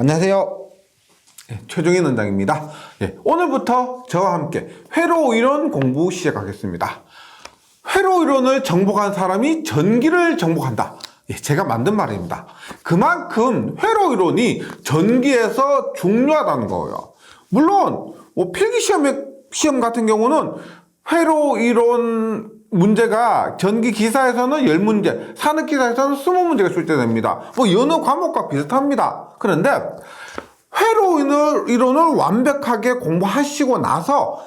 안녕하세요. 예, 최종인 원장입니다. 예, 오늘부터 저와 함께 회로 이론 공부 시작하겠습니다. 회로 이론을 정복한 사람이 전기를 정복한다. 예, 제가 만든 말입니다. 그만큼 회로 이론이 전기에서 중요하다는 거예요. 물론 뭐 필기 시험 같은 경우는 회로 이론 문제가 전기 기사에서는 10문제, 산업 기사에서는 20문제가 출제됩니다. 뭐 여느 과목과 비슷합니다. 그런데 회로 이론을- 이론을 완벽하게 공부하시고 나서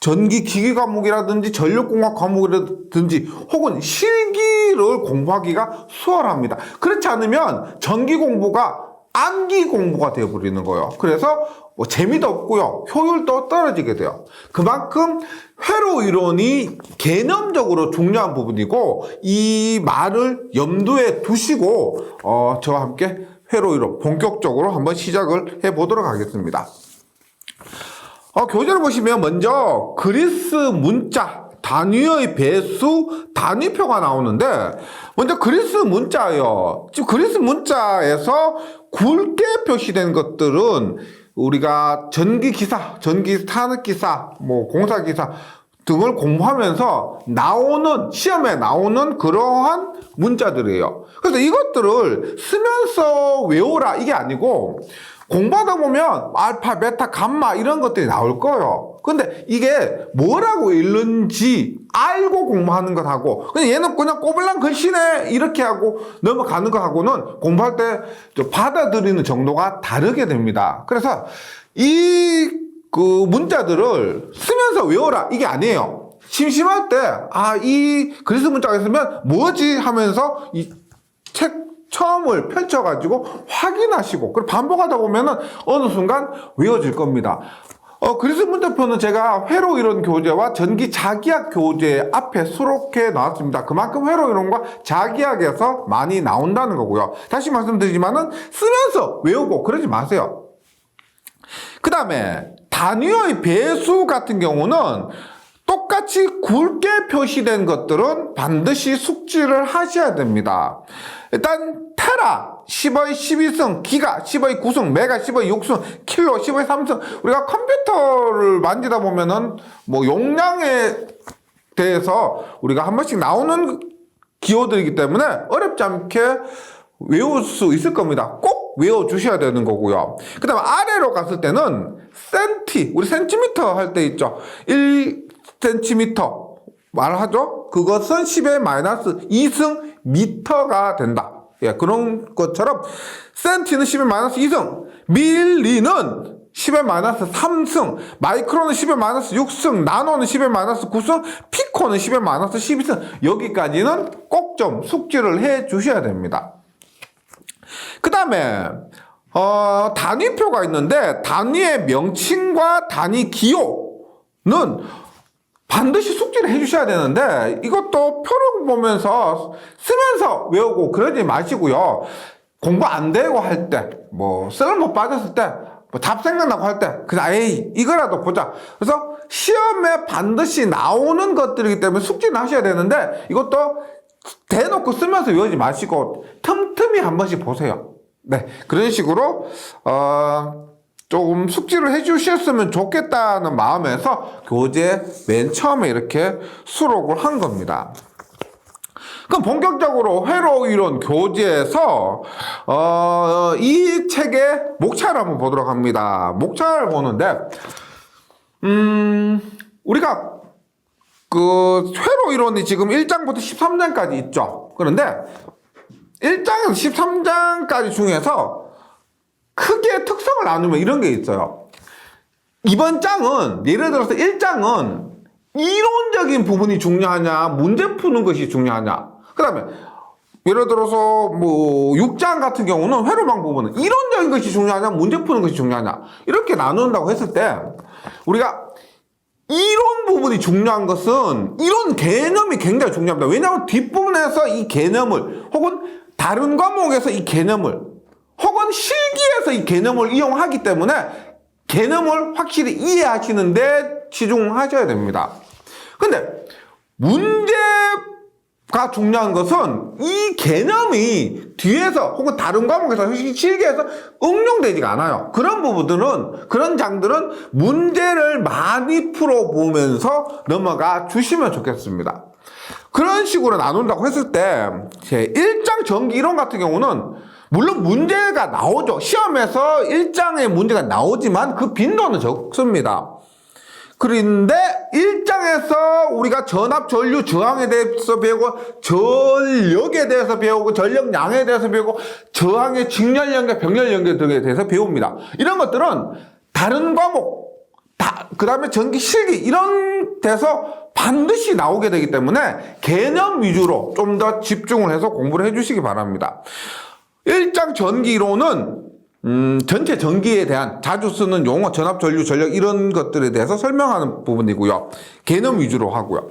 전기 기기 과목이라든지 전력공학 과목이라든지 혹은 실기를 공부하기가 수월합니다. 그렇지 않으면 전기 공부가 암기 공부가 되어버리는 거예요. 그래서 뭐 재미도 없고요. 효율도 떨어지게 돼요. 그만큼 회로 이론이 개념적으로 중요한 부분이고 이 말을 염두에 두시고 어, 저와 함께 회로 이론 본격적으로 한번 시작을 해 보도록 하겠습니다. 어, 교재를 보시면 먼저 그리스 문자 단위의 배수 단위표가 나오는데 먼저 그리스 문자요. 지금 그리스 문자에서 굵게 표시된 것들은 우리가 전기 기사, 전기 산업 기사, 뭐 공사 기사 등을 공부하면서 나오는 시험에 나오는 그러한 문자들이에요. 그래서 이것들을 쓰면서 외우라 이게 아니고 공부하다 보면 알파, 베타, 감마 이런 것들이 나올 거예요. 근데 이게 뭐라고 읽는지 알고 공부하는 것하고 그냥 얘는 그냥 꼬불랑 글씨네 이렇게 하고 넘어가는 것하고는 공부할 때좀 받아들이는 정도가 다르게 됩니다. 그래서 이 그 문자들을 쓰면서 외워라 이게 아니에요. 심심할 때 아 이 그리스 문자가 있으면 뭐지 하면서 이책 처음을 펼쳐가지고 확인하시고 그리고 반복하다 보면은 어느 순간 외워질 겁니다. 어, 그리스 문자표는 제가 회로 이론 교재와 전기 자기학 교재 앞에 수록해 놨습니다. 그만큼 회로 이론과 자기학에서 많이 나온다는 거고요. 다시 말씀드리지만은 쓰면서 외우고 그러지 마세요. 그 다음에 단위의 배수 같은 경우는 똑같이 굵게 표시된 것들은 반드시 숙지를 하셔야 됩니다. 일단 테라 10의 12승, 기가 10의 9승, 메가 10의 6승, 킬로 10의 3승. 우리가 컴퓨터를 만지다 보면은 뭐 용량에 대해서 우리가 한 번씩 나오는 기호들이기 때문에 어렵지 않게 외울 수 있을 겁니다. 꼭 외워 주셔야 되는 거고요. 그 다음에 아래로 갔을 때는 센티, 우리 센티미터 할 때 있죠. 1센티미터 말하죠. 그것은 10의 마이너스 2승 미터가 된다. 예, 그런 것처럼 센티는 10의 마이너스 2승, 밀리는 10의 마이너스 3승, 마이크로는 10의 마이너스 6승, 나노는 10의 마이너스 9승, 피코는 10의 마이너스 12승. 여기까지는 꼭 좀 숙지를 해 주셔야 됩니다. 그 다음에, 어, 단위표가 있는데, 단위의 명칭과 단위 기호는 반드시 숙지를 해 주셔야 되는데, 이것도 표를 보면서 쓰면서 외우고 그러지 마시고요. 공부 안 되고 할 때, 뭐, 쓸모 빠졌을 때, 뭐, 답 생각나고 할 때, 그냥, 에이, 이거라도 보자. 그래서 시험에 반드시 나오는 것들이기 때문에 숙지는 하셔야 되는데, 이것도 대놓고 쓰면서 외우지 마시고, 틈틈이 한 번씩 보세요. 네. 그런 식으로, 어, 조금 숙지를 해 주셨으면 좋겠다는 마음에서 교재 맨 처음에 이렇게 수록을 한 겁니다. 그럼 본격적으로 회로 이론 교재에서 어, 이 책의 목차를 한번 보도록 합니다. 목차를 보는데 음, 우리가 그 회로 이론이 지금 1장부터 13장까지 있죠. 그런데 1장에서 13장까지 중에서 크게 특성을 나누면 이런 게 있어요. 이번 장은 예를 들어서 1장은 이론적인 부분이 중요하냐, 문제 푸는 것이 중요하냐. 그 다음에 예를 들어서 뭐 6장 같은 경우는 회로방 부분은 이론적인 것이 중요하냐, 문제 푸는 것이 중요하냐. 이렇게 나눈다고 했을 때 우리가 이론 부분이 중요한 것은 이론 개념이 굉장히 중요합니다. 왜냐하면 뒷부분에서 이 개념을 혹은 다른 과목에서 이 개념을 혹은 실기 에서 이 개념을 이용하기 때문에 개념을 확실히 이해하시는데 치중하셔야 됩니다. 근데 문제가 다 중요한 것은 이 개념이 뒤에서 혹은 다른 과목에서 실기에서 응용되지가 않아요. 그런 부분들은 그런 장들은 문제를 많이 풀어보면서 넘어가 주시면 좋겠습니다. 그런 식으로 나눈다고 했을 때, 제 1장 전기 이론 같은 경우는, 물론 문제가 나오죠. 시험에서 1장에 문제가 나오지만 그 빈도는 적습니다. 그런데 1장에서 우리가 전압, 전류, 저항에 대해서 배우고, 전력에 대해서 배우고, 전력량에 대해서 배우고, 저항의 직렬 연계, 병렬 연계 등에 대해서 배웁니다. 이런 것들은 다른 과목, 다, 그 다음에 전기 실기, 이런 데서 반드시 나오게 되기 때문에 개념 위주로 좀 더 집중을 해서 공부를 해주시기 바랍니다. 1장 전기 이론은 음, 전체 전기에 대한 자주 쓰는 용어, 전압, 전류, 전력 이런 것들에 대해서 설명하는 부분이고요. 개념 위주로 하고요.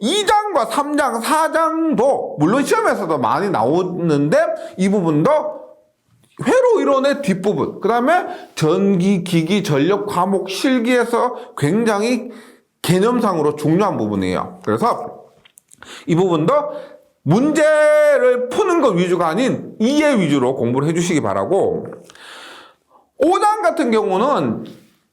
2장과 3장, 4장도 물론 시험에서도 많이 나오는데 이 부분도 회로 이론의 뒷부분, 그 다음에 전기, 기기, 전력, 과목, 실기에서 굉장히 개념상으로 중요한 부분이에요. 그래서 이 부분도 문제를 푸는 것 위주가 아닌 이해 위주로 공부를 해주시기 바라고 5장 같은 경우는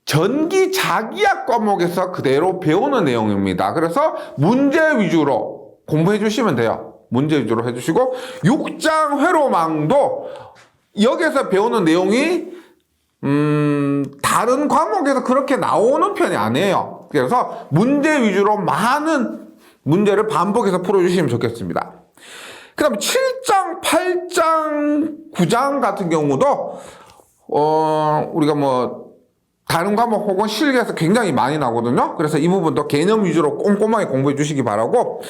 전기 자기학 과목에서 그대로 배우는 내용입니다. 그래서 문제 위주로 공부해 주시면 돼요. 문제 위주로 해주시고 6장 회로망도 여기서 배우는 내용이 음, 다른 과목에서 그렇게 나오는 편이 아니에요. 그래서 문제 위주로 많은 문제를 반복해서 풀어주시면 좋겠습니다. 그 다음에 7장, 8장, 9장 같은 경우도, 어, 우리가 뭐, 다른 과목 혹은 실기에서 굉장히 많이 나거든요. 그래서 이 부분도 개념 위주로 꼼꼼하게 공부해 주시기 바라고,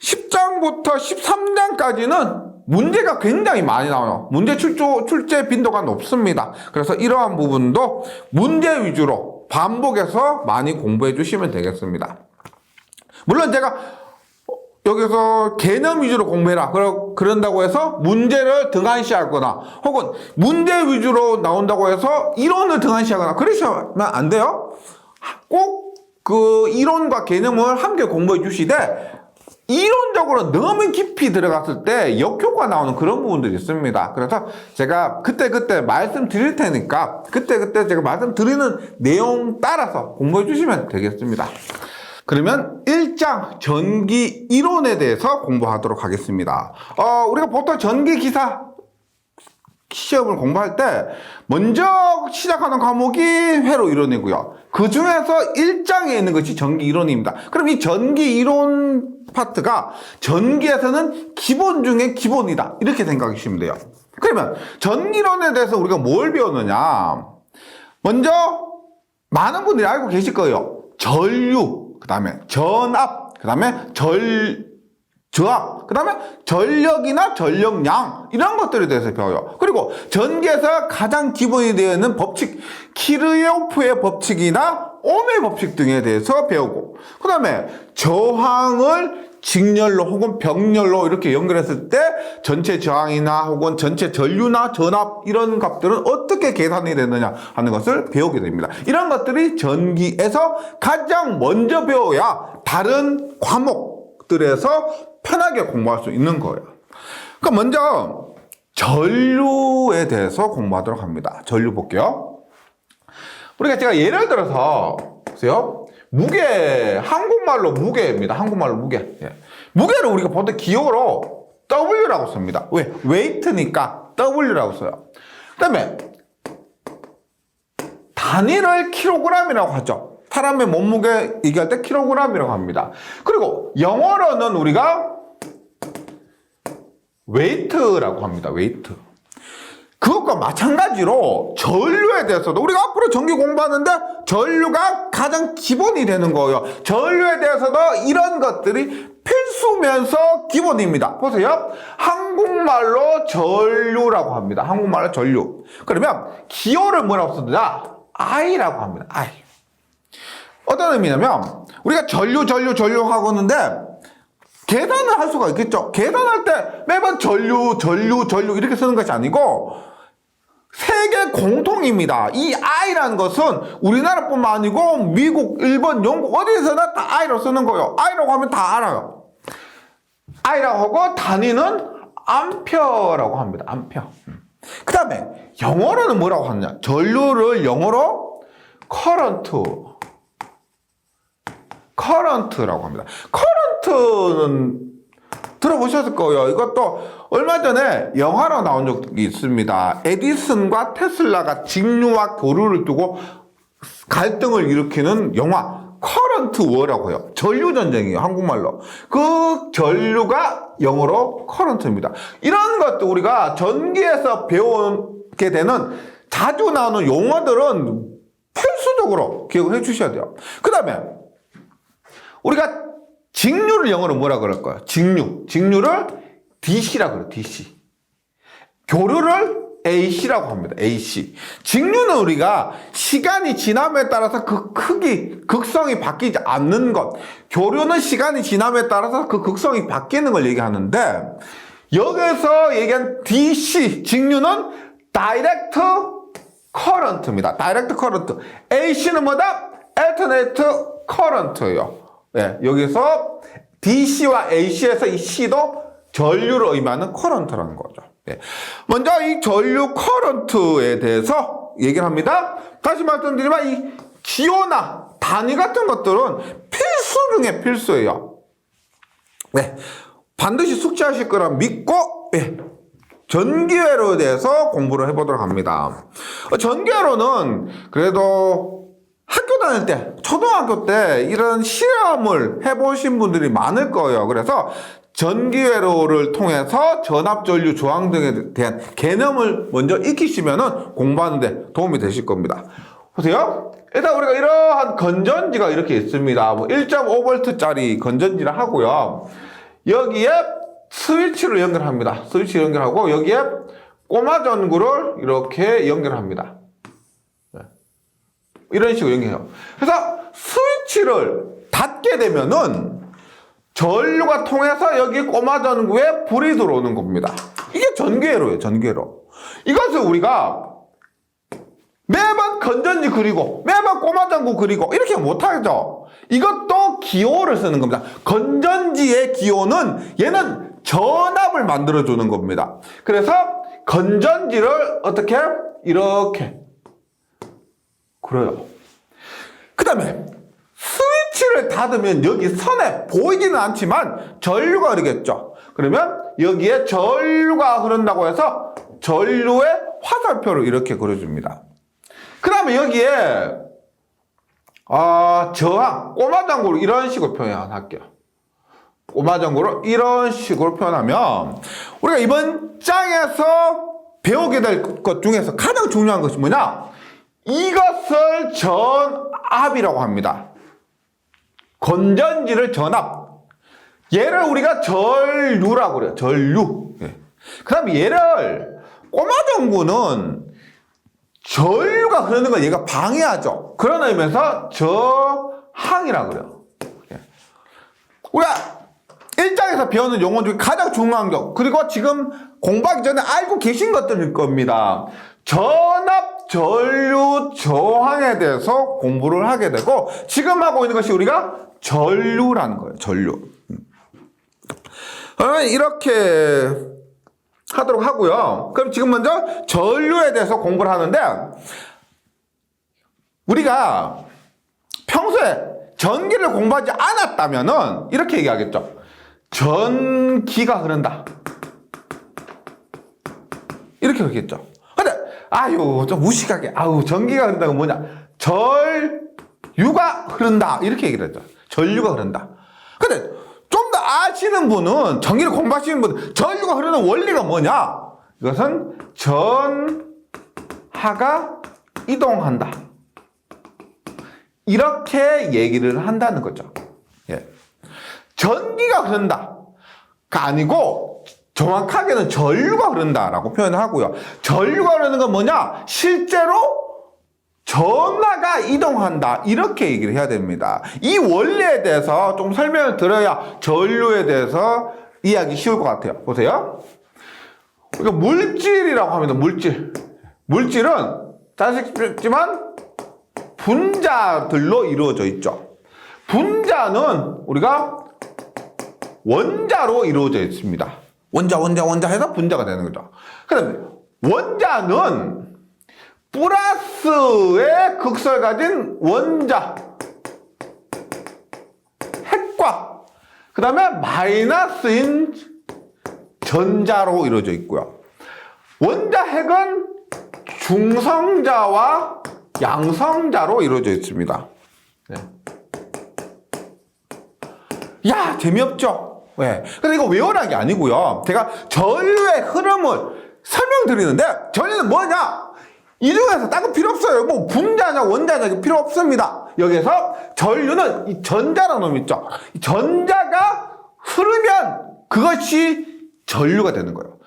10장부터 13장까지는 문제가 굉장히 많이 나와요. 문제 출조, 출제 빈도가 높습니다. 그래서 이러한 부분도 문제 위주로 반복해서 많이 공부해 주시면 되겠습니다. 물론 제가 여기서 개념 위주로 공부해라. 그러, 그런다고 해서 문제를 등한시하거나 혹은 문제 위주로 나온다고 해서 이론을 등한시하거나 그러시면 안 돼요. 꼭 그 이론과 개념을 함께 공부해 주시되 이론적으로 너무 깊이 들어갔을 때 역효과 나오는 그런 부분들이 있습니다. 그래서 제가 그때그때 말씀드릴 테니까 그때그때 제가 말씀드리는 내용 따라서 공부해 주시면 되겠습니다. 그러면 1장 전기 이론에 대해서 공부하도록 하겠습니다. 어, 우리가 보통 전기 기사 시험을 공부할 때 먼저 시작하는 과목이 회로 이론이고요. 그 중에서 1장에 있는 것이 전기 이론입니다. 그럼 이 전기 이론 파트가 전기에서는 기본 중에 기본이다. 이렇게 생각하시면 돼요. 그러면 전기 이론에 대해서 우리가 뭘 배웠느냐? 먼저 많은 분들이 알고 계실 거예요. 전류, 그 다음에 전압, 그 다음에 절, 저압, 그 다음에 전력이나 전력량, 이런 것들에 대해서 배워요. 그리고 전기에서 가장 기본이 되어 있는 법칙, 키르요프의 법칙이나 옴의 법칙 등에 대해서 배우고, 그 다음에 저항을 직렬로 혹은 병렬로 이렇게 연결했을 때 전체 저항이나 혹은 전체 전류나 전압 이런 값들은 어떻게 계산이 되느냐 하는 것을 배우게 됩니다. 이런 것들이 전기에서 가장 먼저 배워야 다른 과목들에서 편하게 공부할 수 있는 거예요. 그럼 먼저 전류에 대해서 공부하도록 합니다. 전류 볼게요. 우리가 제가 예를 들어서 보세요. 무게 한국말로 무게입니다. 한국말로 무게. 예. 무게를 우리가 보통 기호로 W라고 씁니다. 왜? 웨이트니까 W라고 써요. 그 다음에 단위를 킬로그램이라고 하죠. 사람의 몸무게 얘기할 때 킬로그램이라고 합니다. 그리고 영어로는 우리가 웨이트라고 합니다. 웨이트. 그것과 마찬가지로 전류에 대해서도 우리가 앞으로 전기 공부하는데 전류가 가장 기본이 되는 거예요. 전류에 대해서도 이런 것들이 필수면서 기본입니다. 보세요. 한국말로 전류라고 합니다. 한국말로 전류. 그러면 기호를 뭐라고 쓰느냐? I라고 합니다. I. 어떤 의미냐면 우리가 전류 전류 전류 하고 있는데 계산을 할 수가 있겠죠. 계산할 때 매번 전류 전류 전류 이렇게 쓰는 것이 아니고 세계 공통입니다. 이 I라는 것은 우리나라뿐만 아니고 미국, 일본, 영국 어디서나 다 I로 쓰는 거예요. I라고 하면 다 알아요. I라고 하고 단위는 암페어라고 합니다. 암페어. 그 다음에 영어로는 뭐라고 하느냐? 전류를 영어로 current. current라고 합니다. current는 들어보셨을 거예요. 이것도 얼마 전에 영화로 나온 적이 있습니다. 에디슨과 테슬라가 직류와 교류를 두고 갈등을 일으키는 영화 커런트 워라고 해요. 전류 전쟁이에요. 한국말로. 그 전류가 영어로 커런트입니다. 이런 것도 우리가 전기에서 배우게 되는 자주 나오는 용어들은 필수적으로 기억을 해 주셔야 돼요. 그 다음에 우리가 직류를 영어로 뭐라 그럴까요? 직류. 직류를 DC라 그래요. DC. 교류를 AC라고 합니다. AC. 직류는 우리가 시간이 지남에 따라서 그 크기, 극성이 바뀌지 않는 것. 교류는 시간이 지남에 따라서 그 극성이 바뀌는 걸 얘기하는데 여기서 얘기한 DC, 직류는 Direct Current입니다. Direct Current. AC는 뭐다? Alternate Current예요. 예, 여기서 DC와 AC에서 이 C도 전류를 의미하는 커런트라는 거죠. 예. 먼저 이 전류 커런트에 대해서 얘기를 합니다. 다시 말씀드리면 이 기호나 단위 같은 것들은 필수 중에 필수예요. 네. 반드시 숙지하실 거라 믿고, 예. 전기회로에 대해서 공부를 해보도록 합니다. 어, 전기회로는 그래도 학교 다닐 때, 초등학교 때 이런 실험을 해보신 분들이 많을 거예요. 그래서 전기회로를 통해서 전압전류 조항 등에 대한 개념을 먼저 익히시면 공부하는데 도움이 되실 겁니다. 보세요. 일단 우리가 이러한 건전지가 이렇게 있습니다. 뭐 1.5V짜리 건전지를 하고요. 여기에 스위치를 연결합니다. 스위치 연결하고 여기에 꼬마 전구를 이렇게 연결합니다. 네. 이런 식으로 연결해요. 그래서 스위치를 닫게 되면은 전류가 통해서 여기 꼬마 전구에 불이 들어오는 겁니다. 이게 전기회로예요, 전기회로. 이것을 우리가 매번 건전지 그리고 매번 꼬마 전구 그리고 이렇게 못하죠. 이것도 기호를 쓰는 겁니다. 건전지의 기호는 얘는 전압을 만들어주는 겁니다. 그래서 건전지를 어떻게 이렇게 그래요. 그 다음에 스위치를 닫으면 여기 선에 보이지는 않지만 전류가 흐르겠죠. 그러면 여기에 전류가 흐른다고 해서 전류의 화살표를 이렇게 그려줍니다. 그 다음에 여기에 아 저항 꼬마 전구를 이런 식으로 표현할게요. 꼬마 전구를 이런 식으로 표현하면 우리가 이번 장에서 배우게 될 것 중에서 가장 중요한 것이 뭐냐? 이것을 전압이라고 합니다. 건전지를 전압. 얘를 우리가 전류라고 그래요. 전류. 예. 그 다음에 얘를 꼬마 전구는 전류가 흐르는 걸 얘가 방해하죠. 그런 의미에서 저항이라고 그래요. 예. 우리가 일장에서 배우는 용어 중에 가장 중요한 것, 그리고 지금 공부하기 전에 알고 계신 것들일 겁니다. 전압 전류 저항에 대해서 공부를 하게 되고, 지금 하고 있는 것이 우리가 전류라는 거예요. 전류. 음. 그러면 이렇게 하도록 하고요. 그럼 지금 먼저 전류에 대해서 공부를 하는데, 우리가 평소에 전기를 공부하지 않았다면은 이렇게 얘기하겠죠. 전기가 흐른다. 이렇게 하겠죠. 아유 좀 무식하게 아우 전기가 흐른다가 뭐냐? 전류가 흐른다 이렇게 얘기를 했죠. 전류가 흐른다. 근데 좀 더 아시는 분은 전기를 공부하시는 분은 전류가 흐르는 원리가 뭐냐? 이것은 전하가 이동한다. 이렇게 얘기를 한다는 거죠. 예. 전기가 흐른다. 가 아니고 정확하게는 전류가 흐른다라고 표현을 하고요. 전류가 흐르는 건 뭐냐? 실제로 전하가 이동한다. 이렇게 얘기를 해야 됩니다. 이 원리에 대해서 좀 설명을 드려야 전류에 대해서 이해하기 쉬울 것 같아요. 보세요. 우리가 물질이라고 합니다. 물질. 물질은 짜식지만 분자들로 이루어져 있죠. 분자는 우리가 원자로 이루어져 있습니다. 원자, 원자, 원자 해서 분자가 되는 거죠. 그다음에 원자는 플러스의 극성을 가진 원자 핵과 그 다음에 마이너스인 전자로 이루어져 있고요. 원자 핵은 중성자와 양성자로 이루어져 있습니다. 네. 야, 재미없죠? 왜? 근데 이거 외우라는 게 아니고요. 제가 전류의 흐름을 설명드리는데, 전류는 뭐냐? 이 중에서 딴거 필요 없어요. 뭐 분자냐, 원자냐, 필요 없습니다. 여기서 전류는 이 전자라는 놈 있죠. 이 전자가 흐르면 그것이 전류가 되는 거예요.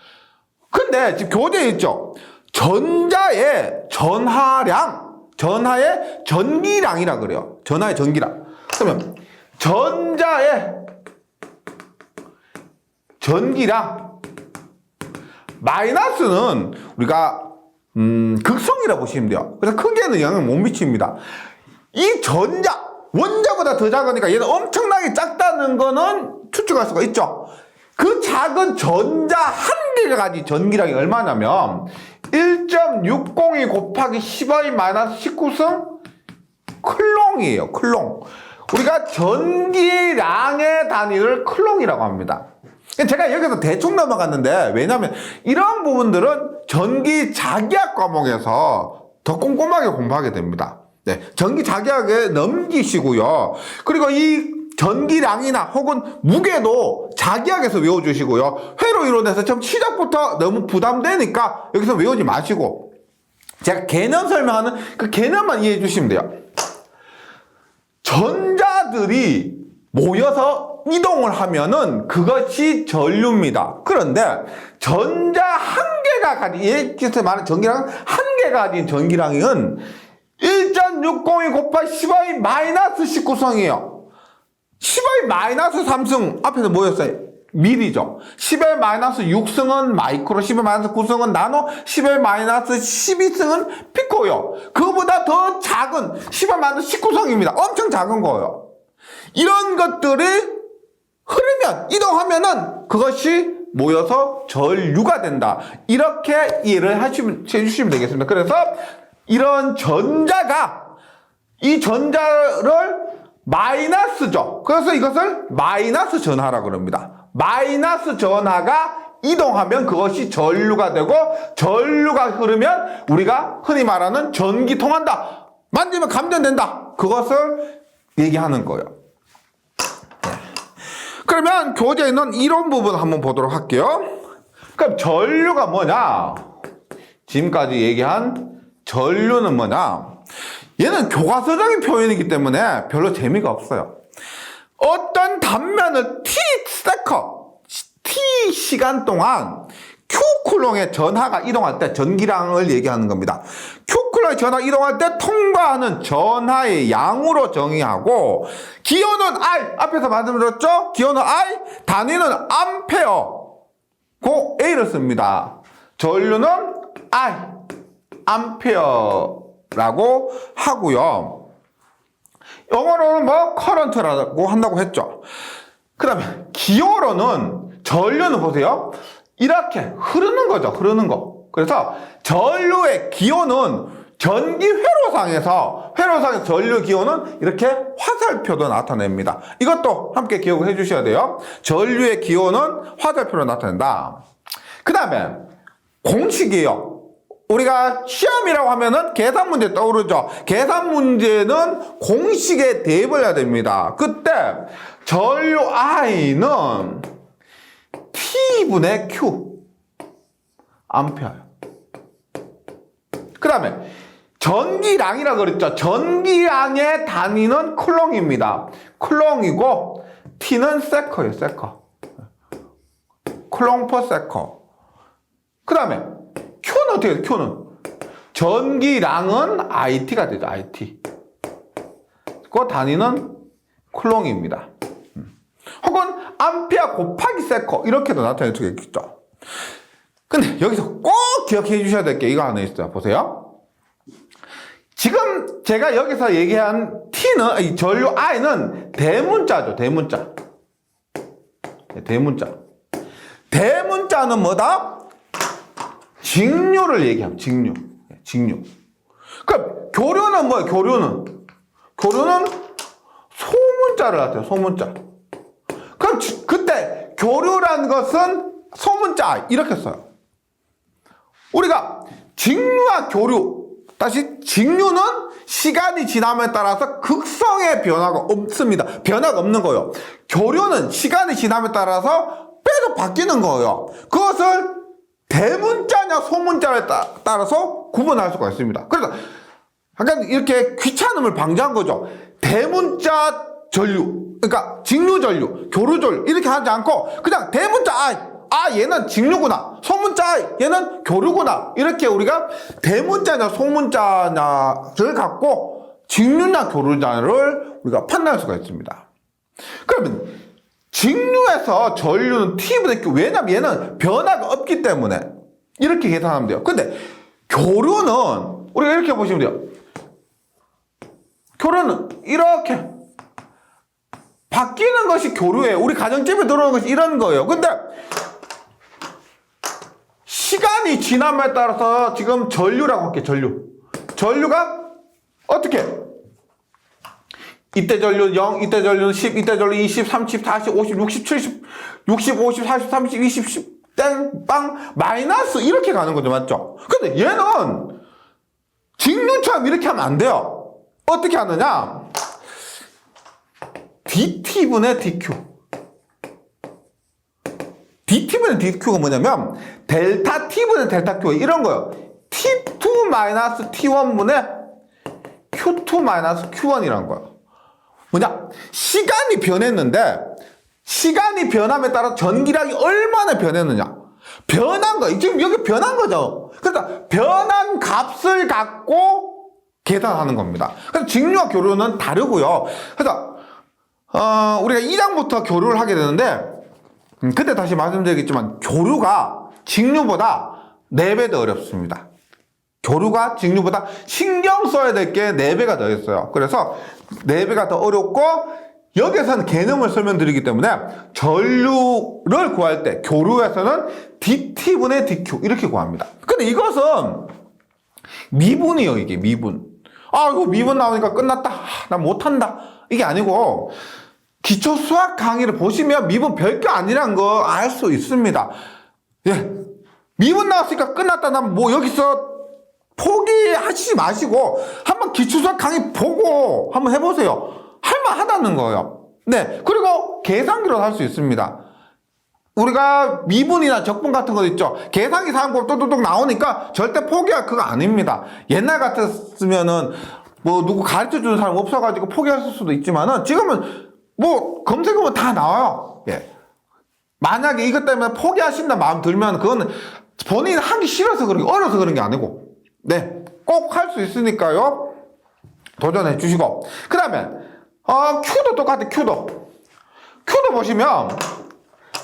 근데 지금 교재에 있죠. 전자의 전하량, 전하의 전기량이라 그래요. 전하의 전기량. 그러면 전자의 전기량 마이너스는 우리가 음, 극성이라 보시면 돼요. 그래서 크게는 영향을 못 미칩니다. 이 전자 원자보다 더 작으니까 얘는 엄청나게 작다는 거는 추측할 수가 있죠. 그 작은 전자 한 개가 가진 전기량이 얼마냐면 1.602 곱하기 10의 마이너스 19승 클롱이에요. 클롱. 우리가 전기량의 단위를 클롱이라고 합니다. 제가 여기서 대충 넘어갔는데 왜냐하면 이런 부분들은 전기 자기학 과목에서 더 꼼꼼하게 공부하게 됩니다. 네, 전기 자기학에 넘기시고요. 그리고 이 전기량이나 혹은 무게도 자기학에서 외워주시고요. 회로 이론에서 좀 시작부터 너무 부담되니까 여기서 외우지 마시고 제가 개념 설명하는 그 개념만 이해해 주시면 돼요. 전자들이 모여서 이동을 하면은 그것이 전류입니다. 그런데 전자 한 개가 가진 예기서 말하는 전기량 한 개가 가진 전기량은 1.602 곱하기 10의 마이너스 19성이에요. 10의 마이너스 3승 앞에서 뭐였어요? 밀이죠. 10의 마이너스 6승은 마이크로, 10의 마이너스 9승은 나노, 10의 마이너스 12승은 피코요. 그보다 더 작은 10의 마이너스 19성입니다. 엄청 작은 거예요. 이런 것들이 흐르면, 이동하면은 그것이 모여서 전류가 된다. 이렇게 이해를 하시면, 해주시면 되겠습니다. 그래서 이런 전자가 이 전자를 마이너스죠. 그래서 이것을 마이너스 전하라 그럽니다. 마이너스 전하가 이동하면 그것이 전류가 되고 전류가 흐르면 우리가 흔히 말하는 전기 통한다. 만지면 감전된다. 그것을 얘기하는 거예요. 네. 그러면 교재에 있는 이런 부분 한번 보도록 할게요. 그럼 전류가 뭐냐? 지금까지 얘기한 전류는 뭐냐? 얘는 교과서적인 표현이기 때문에 별로 재미가 없어요. 어떤 단면을 T 세커, T 시간 동안 Q 쿨롱의 전하가 이동할 때 전기량을 얘기하는 겁니다. Q 쿨롱의 전하 이동할 때 통과하는 전하의 양으로 정의하고 기호는 R 앞에서 말씀드렸죠? 기호는 R 단위는 암페어 고 A를 씁니다. 전류는 R 암페어라고 하고요. 영어로는 뭐 커런트라고 한다고 했죠. 그 다음에 기호로는 전류는 보세요. 이렇게 흐르는 거죠. 흐르는 거. 그래서 전류의 기호는 전기 회로상에서 회로상의 전류 기호는 이렇게 화살표도 나타냅니다. 이것도 함께 기억을 해주셔야 돼요. 전류의 기호는 화살표로 나타낸다. 그 다음에 공식이에요. 우리가 시험이라고 하면은 계산 문제 떠오르죠. 계산 문제는 공식에 대입을 해야 됩니다. 그때 전류 I는 T분의 Q 암페어요. 그 다음에 전기량이라 그랬죠. 전기량의 단위는 쿨롱입니다. 쿨롱이고 T는 세커예요. 세커. 쿨롱 퍼 세커. 그 다음에 Q는 어떻게 돼요? Q는 전기량은 IT가 되죠. IT. 그 단위는 쿨롱입니다. 음. 혹은 암페어 곱하기 세커 이렇게도 나타낼 수가 있겠죠. 근데 여기서 꼭 기억해 주셔야 될 게 이거 하나 있어요. 보세요. 지금 제가 여기서 얘기한 T는 이 전류 I는 대문자죠. 대문자. 네, 대문자. 대문자는 뭐다? 직류를 얘기함. 직류. 네, 직류. 그럼 교류는 뭐예요? 교류는 교류는 소문자를 갖대요. 소문자. 그럼 지- 그때 교류란 것은 소문자 이렇게 써요. 우리가 직류와 교류 다시 직류는 시간이 지남에 따라서 극성의 변화가 없습니다. 변화가 없는 거예요. 교류는 시간이 지남에 따라서 빼도 바뀌는 거예요. 그것을 대문자냐 소문자에 따- 따라서 구분할 수가 있습니다. 그래서 약간 이렇게 귀찮음을 방지한 거죠. 대문자 전류, 그러니까 직류 전류, 교류 전류 이렇게 하지 않고 그냥 대문자 아, 아 얘는 직류구나, 소문자 아, 얘는 교류구나 이렇게 우리가 대문자냐 소문자냐를 갖고 직류냐 교류냐를 우리가 판단할 수가 있습니다. 그러면 직류에서 전류는 T분의 Q 왜냐면 얘는 변화가 없기 때문에 이렇게 계산하면 돼요. 근데 교류는 우리가 이렇게 보시면 돼요. 교류는 이렇게 바뀌는 것이 교류예요. 우리 가정집에 들어오는 것이 이런 거예요. 근데 시간이 지남에 따라서 지금 전류라고 할게요. 전류. 전류가 어떻게? 이때 전류 0, 이때 전류 10, 이때 전류 20, 30, 40, 50, 60, 70, 60, 50, 40, 30, 20, 10, 땡, 빵, 마이너스 이렇게 가는 거죠. 맞죠? 근데 얘는 직류처럼 이렇게 하면 안 돼요. 어떻게 하느냐? Dt분의 dq. dt분의 dq가 뭐냐면 델타 t분의 델타 q 이런 거요. t2 마이너스 t1분의 q2 마이너스 q1이란 거예요. 뭐냐? 시간이 변했는데 시간이 변함에 따라 전기량이 얼마나 변했느냐? 변한 거 지금 여기 변한 거죠. 그러니까 변한 값을 갖고 계산하는 겁니다. 그래서 직류와 교류는 다르고요. 그래서 어, 우리가 2장부터 교류를 하게 되는데 음, 그때 다시 말씀드리겠지만 교류가 직류보다 4배 더 어렵습니다. 교류가 직류보다 신경 써야 될 게 4배가 더 있어요. 그래서 4배가 더 어렵고 여기에서는 개념을 설명드리기 때문에 전류를 구할 때 교류에서는 dt분의 dq 이렇게 구합니다. 근데 이것은 미분이에요, 이게 미분. 아, 이거 미분 나오니까 끝났다. 아, 나 못한다. 이게 아니고 기초 수학 강의를 보시면 미분 별게 아니란 거 알 수 있습니다. 예. 미분 나왔으니까 끝났다. 난 뭐 여기서 포기하시지 마시고 한번 기초 수학 강의 보고 한번 해보세요. 할만하다는 거예요. 네. 그리고 계산기로 할 수 있습니다. 우리가 미분이나 적분 같은 거 있죠. 계산기 사용법 또또똑 나오니까 절대 포기할 그거 아닙니다. 옛날 같았으면은 뭐 누구 가르쳐 주는 사람 없어가지고 포기했을 수도 있지만은 지금은 뭐 검색하면 다 나와요. 예. 만약에 이것 때문에 포기하신다 마음 들면 그거는 본인 하기 싫어서 그런 게 어려서 그런 게 아니고 네. 꼭 할 수 있으니까요. 도전해 주시고. 그 다음에, 어, Q도 똑같아, Q도. Q도 보시면,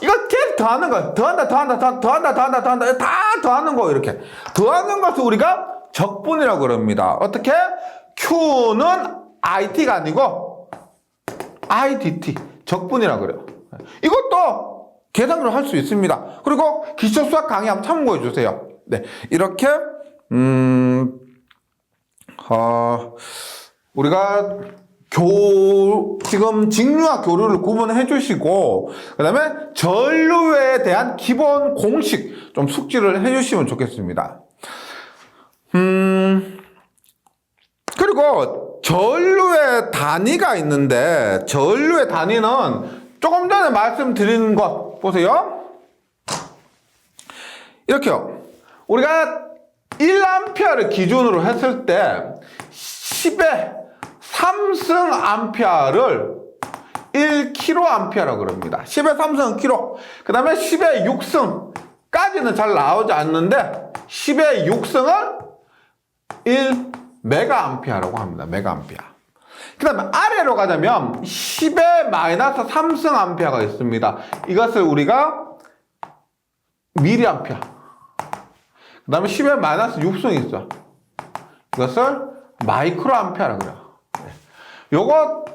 이거 계속 더하는 거예요. 더한다, 더한다, 더- 더한다, 더한다, 더한다. 다 더하는 거, 이렇게. 더하는 것을 우리가 적분이라고 그럽니다. 어떻게? Q는 IT가 아니고, IDT. 적분이라고 그래요. 이것도 계산으로 할 수 있습니다. 그리고 기초 수학 강의 한번 참고해 주세요. 네. 이렇게, 음, 어, 우리가 교, 지금 직류와 교류를 구분해 주시고, 그 다음에 전류에 대한 기본 공식 좀 숙지를 해 주시면 좋겠습니다. 음, 그리고 전류의 단위가 있는데, 전류의 단위는 조금 전에 말씀드린 것 보세요. 이렇게요. 우리가 1암페어를 기준으로 했을 때 10의 3승 암페어를 1kA라고 그럽니다. 10의 3승은 kilo. 그 다음에 10의 6승까지는 잘 나오지 않는데 10의 6승은 1 메가암페어라고 합니다. 메가암페어. 그 다음에 아래로 가자면 10의 마이너스 3승 암페어가 있습니다. 이것을 우리가 미리암페어. 그 다음에 10의 마이너스 6승이 있어. 이것을 마이크로 암페어라고 그래요. 네. 요거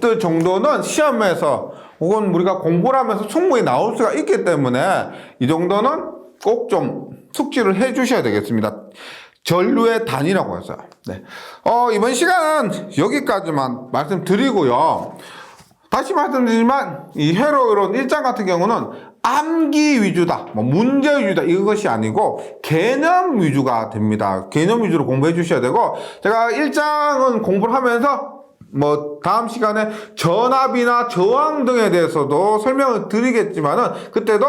것들 정도는 시험에서 혹은 우리가 공부를 하면서 충분히 나올 수가 있기 때문에 이 정도는 꼭 좀 숙지를 해 주셔야 되겠습니다. 전류의 단위라고 해서요. 네. 어, 이번 시간은 여기까지만 말씀드리고요. 다시 말씀드리지만 이 회로 이론 1장 같은 경우는 암기 위주다, 뭐 문제 위주다 이것이 아니고 개념 위주가 됩니다. 개념 위주로 공부해 주셔야 되고 제가 1장은 공부를 하면서 뭐 다음 시간에 전압이나 저항 등에 대해서도 설명을 드리겠지만은 그때도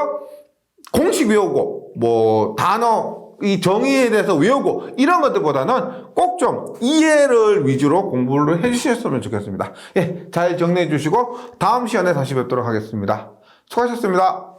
공식 외우고 뭐 단어 이 정의에 대해서 외우고 이런 것들보다는 꼭 좀 이해를 위주로 공부를 해주셨으면 좋겠습니다. 예, 잘 정리해 주시고 다음 시간에 다시 뵙도록 하겠습니다. 수고하셨습니다.